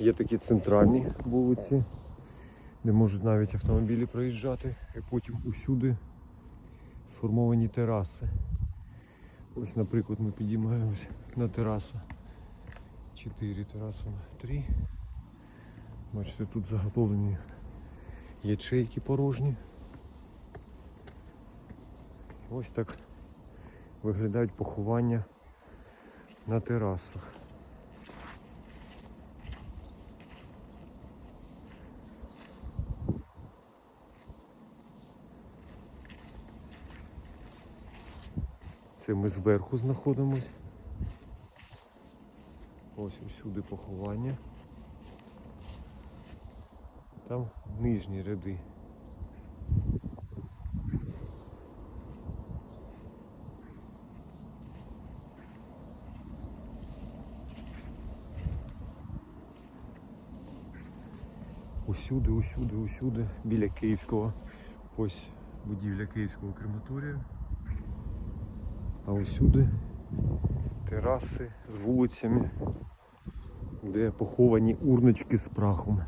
Є такі центральні вулиці, де можуть навіть автомобілі проїжджати, і потім усюди сформовані тераси. Ось, наприклад, ми підіймаємось на терасу. 4 тераси на 3. Бачите, тут заготовлені ячейки порожні. Ось так виглядають поховання на терасах. Це ми зверху знаходимось. Ось усюди поховання. Там нижні ряди. Усюди, усюди, усюди, біля Київського. Ось будівля Київського крематорію. А усюди тераси з вулицями, де поховані урночки з прахом.